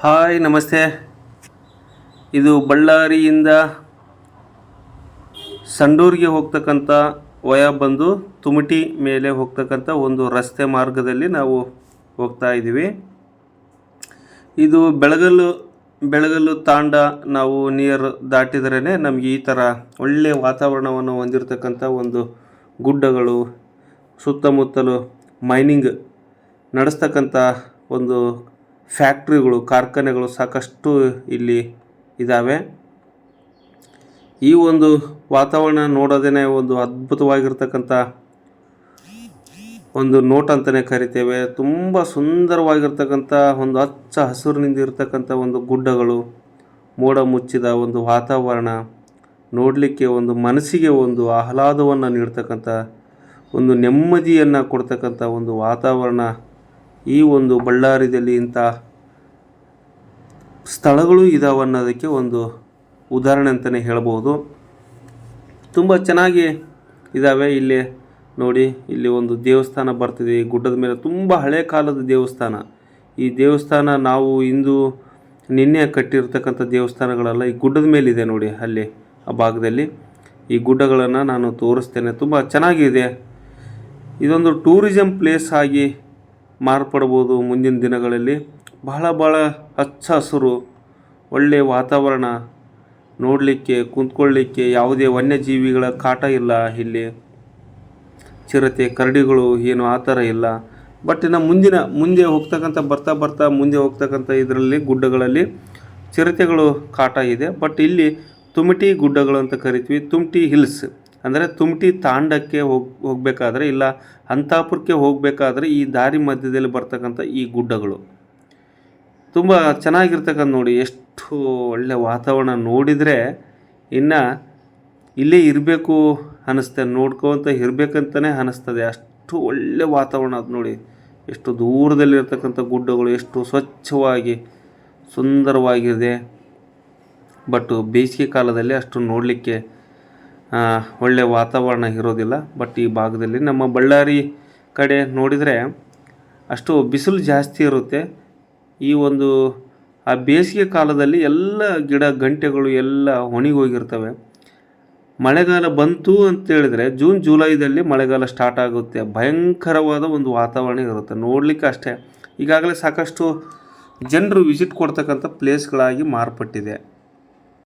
Hi, ನಮಸ್ತೆ. ಇದು ಬಳ್ಳಾರಿಯಿಂದ ಸಂಡೂರಿಗೆ ಹೋಗ್ತಕ್ಕಂಥ ವಯ ಬಂದು ತುಮಟಿ ಮೇಲೆ ಹೋಗ್ತಕ್ಕಂಥ ಒಂದು ರಸ್ತೆ ಮಾರ್ಗದಲ್ಲಿ ನಾವು ಹೋಗ್ತಾ ಇದ್ದೀವಿ. ಇದು ಬೆಳಗಲ್ಲು ಬೆಳಗಲ್ಲು ತಾಂಡ ನಾವು ನಿಯರ್ ದಾಟಿದ್ರೇ ನಮಗೆ ಈ ಥರ ಒಳ್ಳೆಯ ವಾತಾವರಣವನ್ನು ಹೊಂದಿರತಕ್ಕಂಥ ಒಂದು ಗುಡ್ಡಗಳು, ಸುತ್ತಮುತ್ತಲು ಮೈನಿಂಗ್ ನಡೆಸ್ತಕ್ಕಂಥ ಒಂದು ಫ್ಯಾಕ್ಟ್ರಿಗಳು, ಕಾರ್ಖಾನೆಗಳು ಸಾಕಷ್ಟು ಇಲ್ಲಿ ಇದ್ದಾವೆ ಈ ಒಂದು ವಾತಾವರಣ ನೋಡೋದೇ ಒಂದು ಅದ್ಭುತವಾಗಿರ್ತಕ್ಕಂಥ ಒಂದು ನೋಟ್ ಅಂತಲೇ ಕರಿತೇವೆ. ತುಂಬ ಸುಂದರವಾಗಿರ್ತಕ್ಕಂಥ ಒಂದು ಹಚ್ಚ ಹಸಿರಿನಿಂದ ಇರತಕ್ಕಂಥ ಒಂದು ಗುಡ್ಡಗಳು, ಮೋಡ ಮುಚ್ಚಿದ ಒಂದು ವಾತಾವರಣ, ನೋಡಲಿಕ್ಕೆ ಒಂದು ಮನಸ್ಸಿಗೆ ಒಂದು ಆಹ್ಲಾದವನ್ನು ನೀಡ್ತಕ್ಕಂಥ, ಒಂದು ನೆಮ್ಮದಿಯನ್ನು ಕೊಡ್ತಕ್ಕಂಥ ಒಂದು ವಾತಾವರಣ ಈ ಒಂದು ಬಳ್ಳಾರಿಯಲ್ಲಿ ಇಂಥ ಸ್ಥಳಗಳು ಇದಾವೆ ಅನ್ನೋದಕ್ಕೆ ಒಂದು ಉದಾಹರಣೆ ಅಂತಲೇ ಹೇಳ್ಬೋದು. ತುಂಬ ಚೆನ್ನಾಗಿ ಇದ್ದಾವೆ ಇಲ್ಲಿ ನೋಡಿ, ಇಲ್ಲಿ ಒಂದು ದೇವಸ್ಥಾನ ಬರ್ತಿದೆ. ಈ ಗುಡ್ಡದ ಮೇಲೆ ತುಂಬ ಹಳೆ ಕಾಲದ ದೇವಸ್ಥಾನ. ಈ ದೇವಸ್ಥಾನ ನಾವು ಇಂದು ನಿನ್ನೆ ಕಟ್ಟಿರ್ತಕ್ಕಂಥ ದೇವಸ್ಥಾನಗಳೆಲ್ಲ, ಈ ಗುಡ್ಡದ ಮೇಲಿದೆ ನೋಡಿ ಅಲ್ಲಿ, ಆ ಭಾಗದಲ್ಲಿ. ಈ ಗುಡ್ಡಗಳನ್ನು ನಾನು ತೋರಿಸ್ತೇನೆ. ತುಂಬ ಚೆನ್ನಾಗಿದೆ. ಇದೊಂದು ಟೂರಿಸಂ ಪ್ಲೇಸ್ ಆಗಿ ಮಾರ್ಪಡ್ಬೋದು ಮುಂದಿನ ದಿನಗಳಲ್ಲಿ. ಬಹಳ ಬಹಳ ಹಚ್ಚ ಹಸಿರು ಒಳ್ಳೆಯ ವಾತಾವರಣ ನೋಡಲಿಕ್ಕೆ, ಕುಂತ್ಕೊಳ್ಳಿಕ್ಕೆ ಯಾವುದೇ ವನ್ಯಜೀವಿಗಳ ಕಾಟ ಇಲ್ಲ ಇಲ್ಲಿ. ಚಿರತೆ, ಕರಡಿಗಳು ಏನು ಆ ಥರ ಇಲ್ಲ. ಬಟ್ ಇನ್ನು ಮುಂದಿನ, ಮುಂದೆ ಹೋಗ್ತಕ್ಕಂಥ, ಬರ್ತಾ ಬರ್ತಾ ಮುಂದೆ ಹೋಗ್ತಕ್ಕಂಥ ಇದರಲ್ಲಿ, ಗುಡ್ಡಗಳಲ್ಲಿ ಚಿರತೆಗಳು ಕಾಟ ಇದೆ. ಬಟ್ ಇಲ್ಲಿ ತುಮಟಿ ಗುಡ್ಡಗಳು ಅಂತ ಕರಿತೀವಿ, ತುಮಟಿ ಹಿಲ್ಸ್. ಅಂದರೆ ತುಮಟಿ ತಾಂಡಕ್ಕೆ ಹೋಗಿ ಹೋಗಬೇಕಾದ್ರೆ ಇಲ್ಲ ಅಂತಾಪುರಕ್ಕೆ ಹೋಗಬೇಕಾದ್ರೆ ಈ ದಾರಿ ಮಧ್ಯದಲ್ಲಿ ಬರ್ತಕ್ಕಂಥ ಈ ಗುಡ್ಡಗಳು. ತುಂಬ ಚೆನ್ನಾಗಿರ್ತಕ್ಕಂಥ ನೋಡಿ, ಎಷ್ಟು ಒಳ್ಳೆ ವಾತಾವರಣ ನೋಡಿದರೆ ಇನ್ನು ಇಲ್ಲೇ ಇರಬೇಕು ಅನ್ನಿಸ್ತದೆ ನೋಡ್ಕೊತ ಇರಬೇಕಂತಲೇ ಅನ್ನಿಸ್ತದೆ ಅಷ್ಟು ಒಳ್ಳೆ ವಾತಾವರಣ ಅದು ನೋಡಿ. ಎಷ್ಟು ದೂರದಲ್ಲಿರ್ತಕ್ಕಂಥ ಗುಡ್ಡಗಳು, ಎಷ್ಟು ಸ್ವಚ್ಛವಾಗಿ ಸುಂದರವಾಗಿದೆ ಬಟ್ ಬೇಸಿಗೆ ಕಾಲದಲ್ಲಿ ಅಷ್ಟು ನೋಡಲಿಕ್ಕೆ ಒಳ್ಳೆ ವಾತಾವರಣ ಇರೋದಿಲ್ಲ. ಬಟ್ ಈ ಭಾಗದಲ್ಲಿ ನಮ್ಮ ಬಳ್ಳಾರಿ ಕಡೆ ನೋಡಿದರೆ ಅಷ್ಟು ಬಿಸಿಲು ಜಾಸ್ತಿ ಇರುತ್ತೆ. ಈ ಒಂದು, ಆ ಬೇಸಿಗೆ ಕಾಲದಲ್ಲಿ ಎಲ್ಲ ಗಿಡ ಗಂಟೆಗಳು ಎಲ್ಲ ಒಣಗೋಗಿರ್ತವೆ ಮಳೆಗಾಲ ಬಂತು ಅಂತೇಳಿದರೆ ಜೂನ್ ಜುಲೈದಲ್ಲಿ ಮಳೆಗಾಲ ಸ್ಟಾರ್ಟ್ ಆಗುತ್ತೆ. ಭಯಂಕರವಾದ ಒಂದು ವಾತಾವರಣ ಇರುತ್ತೆ. ನೋಡಲಿಕ್ಕೆ ಅಷ್ಟೇ. ಈಗಾಗಲೇ ಸಾಕಷ್ಟು ಜನರು ವಿಸಿಟ್ ಕೊಡ್ತಕ್ಕಂಥ ಪ್ಲೇಸ್ಗಳಾಗಿ ಮಾರ್ಪಟ್ಟಿದೆ.